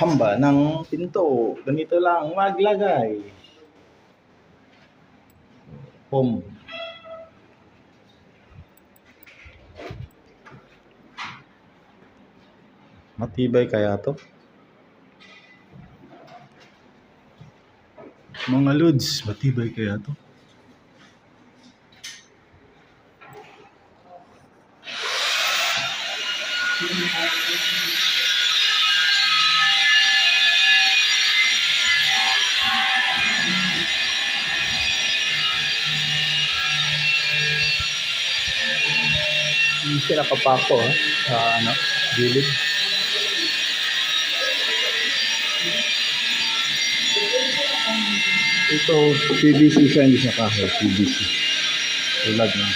hamba ng pinto. Ganito lang maglagay. Pum. Matibay kaya to? Mga lods, matibay kaya to? sira pa pa ako ha, ano, gilid. Ito, PVC siya, hindi siya kahoy, PVC. Tulad na.